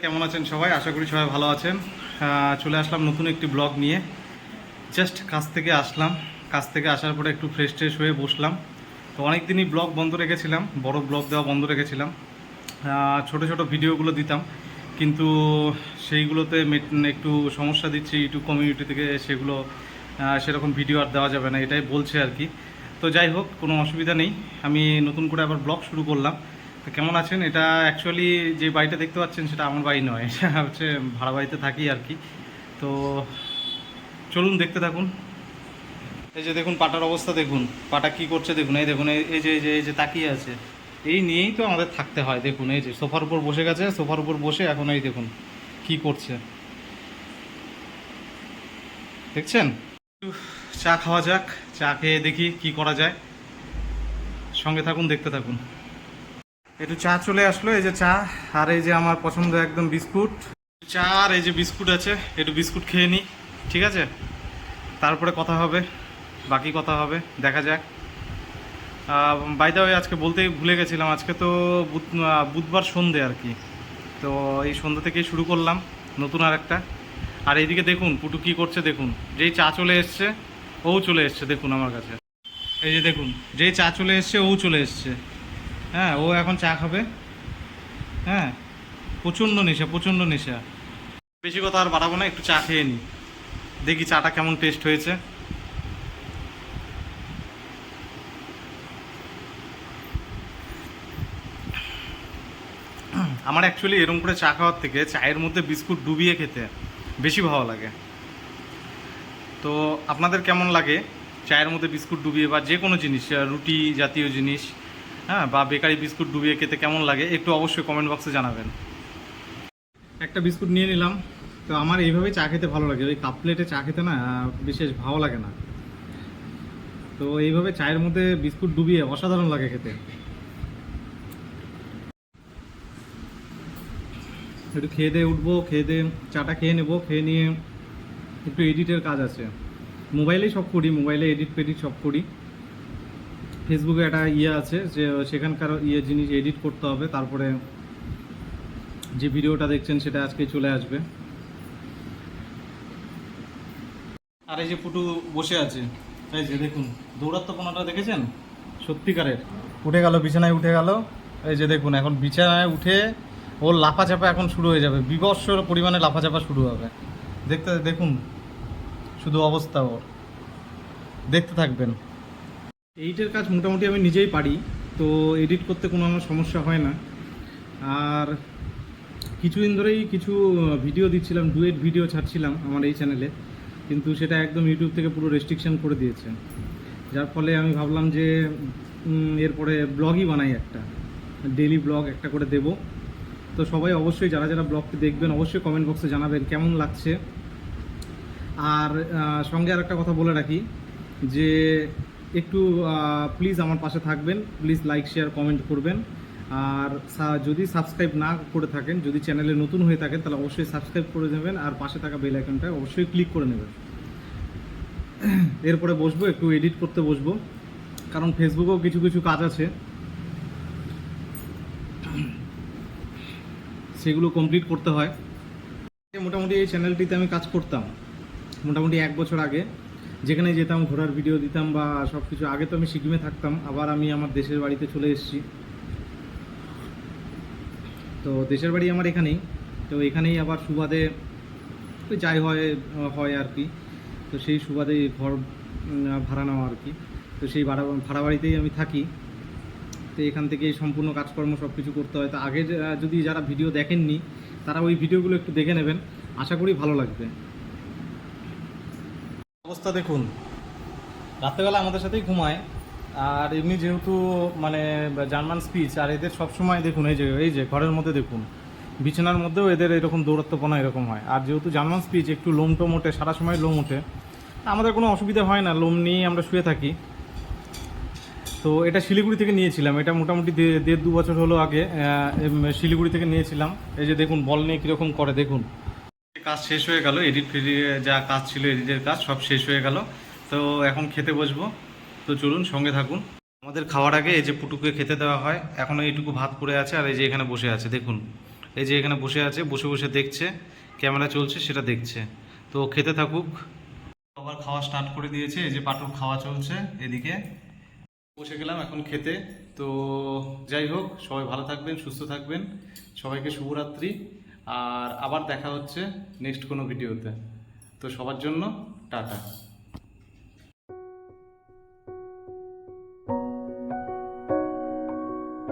কেমন আছেন সবাই? আশা করি সবাই ভালো আছেন। চলে আসলাম নতুন একটি ব্লগ নিয়ে। জাস্ট কাজ থেকে আসলাম। কাজ থেকে আসার পরে একটু ফ্রেশ ট্রেশ হয়ে বসলাম। তো অনেক দিনই ব্লগ বন্ধ রেখেছিলাম, বড় ব্লগ দেওয়া বন্ধ রেখেছিলাম। ছোট ছোট ভিডিওগুলো দিতাম, কিন্তু সেইগুলোতে একটু সমস্যা দিচ্ছি ইউটিউব কমিউনিটি থেকে সেগুলো সেরকম ভিডিও আর দেওয়া যাবে না, এটাই বলছে আর কি। তো যাই হোক, কোনো অসুবিধা নেই। আমি নতুন করে আবার ব্লগ শুরু করলাম। কেমন আছেন? এটা অ্যাকচুয়ালি যে বাড়িটা দেখতে পাচ্ছেন সেটা আমার বাড়ি নয়, এটা হচ্ছে ভাড়া বাড়িতে থাকি আর কি। তো চলুন দেখতে থাকুন। এই যে দেখুন, পাটার অবস্থা দেখুন, পাটা কি করছে দেখুন, এই দেখুন, এই- যে, এই যে এই যে তাকিয়ে আছে। এই নিয়েই তো আমাদের থাকতে হয়, দেখুন, এই যে সোফার উপর বসে গেছে, সোফার উপর বসে এখন এই দেখুন, কি করছে। দেখছেন? চা খাওয়া যাক, চা খেয়ে দেখি কি করা যায়। সঙ্গে থাকুন, দেখতে থাকুন। একটু চা চলে আসলো, এই যে চা আর এই যে আমার পছন্দ একদম বিস্কুট। চা আর এই যে বিস্কুট আছে, একটু বিস্কুট খেয়ে নিই, ঠিক আছে? তারপরে কথা হবে, বাকি কথা হবে, দেখা যাক। বাইদা ওই আজকে বলতেই ভুলে গেছিলাম, আজকে তো বুধ- বুধবার সন্ধে আর কি। তো এই সন্ধ্যে থেকেই শুরু করলাম, নতুন আর একটা। আর এইদিকে দেখুন, পুটু কি করছে দেখুন। যেই চা চলে এসছে, ও চলে এসছে, দেখুন আমার কাছে। এই যে দেখুন, যেই চা চলে এসছে, ও চলে এসছে। হ্যাঁ ও এখন চা খাবে। হ্যাঁ প্রচণ্ড নেশা প্রচণ্ড নেশা। বেশি কথা আর বাড়াবো না, একটু চা খেয়ে নিই দেখি চাটা কেমন টেস্ট হয়েছে। আমার অ্যাকচুয়ালি এরকম করে চা খাওয়ার থেকে চায়ের মধ্যে বিস্কুট ডুবিয়ে খেতে বেশি ভালো লাগে। তো আপনাদের কেমন লাগে চায়ের মধ্যে বিস্কুট ডুবিয়ে বা যে কোনো জিনিস, রুটি জাতীয় জিনিস? হ্যাঁ বা বেকারি বিস্কুট ডুবিয়ে খেতে কেমন লাগে একটু অবশ্যই কমেন্ট বক্সে জানাবেন। একটা বিস্কুট নিয়ে নিলাম। তো আমার এইভাবে চা খেতে ভালো লাগে। ওই কাপ প্লেটে চা খেতে না বিশেষ ভালো লাগে না। তো এইভাবে চায়ের মধ্যে বিস্কুট ডুবিয়ে অসাধারণ লাগে খেতে। একটু খেয়ে দিয়ে উঠবো, খেয়ে দিয়ে চাটা খেয়ে নেব, খেয়ে নিয়ে একটু এডিটের কাজ আছে। মোবাইলেই সব করি, মোবাইলে এডিট ফেডিট সব করি। ফেসবুকে একটা ইয়ে আছে যে, সেখানকার ইয়ে জিনিস এডিট করতে হবে, তারপরে যে ভিডিওটা দেখছেন সেটা আজকে চলে আসবে। আর এই যে পুটু বসে আছে, এই যে দেখুন দৌড়াত্মপনাটা দেখেছেন? সত্যিকারের। উঠে গেল, বিছানায় উঠে গেল, এই যে দেখুন, এখন বিছানায় উঠে ওর লাফাচাপা এখন শুরু হয়ে যাবে বিভৎস পরিমাণে লাফাচাপা শুরু হবে। দেখতে, দেখুন, শুধু অবস্থা ওর। দেখতে থাকবেন। এইটের কাজ মোটামুটি আমি নিজেই পারি, তো এডিট করতে কোনো আমার সমস্যা হয় না। আর কিছুদিন ধরেই কিছু ভিডিও দিচ্ছিলাম ডুয়েট ভিডিও ছাড়ছিলাম আমার এই চ্যানেলে কিন্তু সেটা একদম ইউটিউব থেকে পুরো রেস্ট্রিকশন করে দিয়েছে। যার ফলে আমি ভাবলাম যে এরপরে ব্লগই বানাই একটা ডেলি ব্লগ একটা করে দেব। তো সবাই অবশ্যই যারা যারা ব্লগটি দেখবেন, অবশ্যই কমেন্ট বক্সে জানাবেন কেমন লাগছে। আর সঙ্গে আর একটা কথা বলে রাখি, যে একটু প্লিজ আমার পাশে থাকবেন প্লিজ লাইক শেয়ার কমেন্ট করবেন। আর যদি সাবস্ক্রাইব না করে থাকেন, যদি চ্যানেলে নতুন হয়ে থাকেন, তাহলে অবশ্যই সাবস্ক্রাইব করে নেবেন আর পাশে থাকা বেল আইকনটা অবশ্যই ক্লিক করে নেবেন। এরপরে বসবো, একটু এডিট করতে বসবো, কারণ ফেসবুকেও কিছু কিছু কাজ আছে। সেগুলো কমপ্লিট করতে হয়। মোটামুটি এই চ্যানেলটিতে আমি কাজ করতাম, মোটামুটি এক বছর আগে। যেখানে যেতাম ঘোরার ভিডিও দিতাম বা সব কিছু আগে তো আমি সিকিমে থাকতাম, আবার আমি আমার দেশের বাড়িতে চলে এসেছি। তো দেশের বাড়ি আমার এখানেই। তো এখানেই আবার সুবাদে যাই হয় হয় আর কি। তো সেই সুবাদে ঘর ভাড়া নেওয়া আর কি। তো সেই ভাড়া ভাড়া বাড়িতেই আমি থাকি। তো এখান থেকে সম্পূর্ণ কাজকর্ম সব কিছু করতে হয়। তো আগে যদি যারা ভিডিও দেখেননি, তারা ওই ভিডিওগুলো একটু দেখে নেবেন। আশা করি ভালো লাগবে। অবস্থা দেখুন। রাত্রেবেলা আমাদের সাথেই ঘুমায়, আর এমনি যেহেতু মানে জার্মান স্পিচ আর এদের সবসময় দেখুন, এই যে এই যে, ঘরের মধ্যে দেখুন, বিছানার মধ্যেও এদের এরকম দৌড়াত্মপনা এরকম হয়। আর যেহেতু জার্মান স্পিচ একটু লোম টোম ওঠে, সারা সময় লোম ওঠে, আমাদের কোনো অসুবিধা হয় না, লোম নিয়েই আমরা শুয়ে থাকি। তো এটা শিলিগুড়ি থেকে নিয়েছিলাম, এটা মোটামুটি দেড় দু বছর হলো আগে শিলিগুড়ি থেকে নিয়েছিলাম। এই যে দেখুন, বল নিয়ে কীরকম করে, দেখুন। কাজ শেষ হয়ে গেল এডিট ফেডি যা কাজ ছিল এডিটের কাজ সব শেষ হয়ে গেল। তো এখন খেতে বসবো। তো চলুন, সঙ্গে থাকুন। আমাদের খাওয়ার আগে এই যে পুটুকে খেতে দেওয়া হয়, এখনও এইটুকু ভাত পড়ে আছে আর এই যে এখানে বসে আছে, দেখুন। এই যে এখানে বসে আছে, বসে বসে দেখছে, ক্যামেরা চলছে, সেটা দেখছে। তো খেতে থাকুক। আবার খাওয়া স্টার্ট করে দিয়েছে, এই যে পাটুর খাওয়া চলছে এদিকে। বসে গেলাম এখন খেতে। তো যাই হোক, সবাই ভালো থাকবেন, সুস্থ থাকবেন। সবাইকে শুভরাত্রি। আর আবার দেখা হচ্ছে নেক্সট কোনো ভিডিওতে তো সবার জন্য টাটা।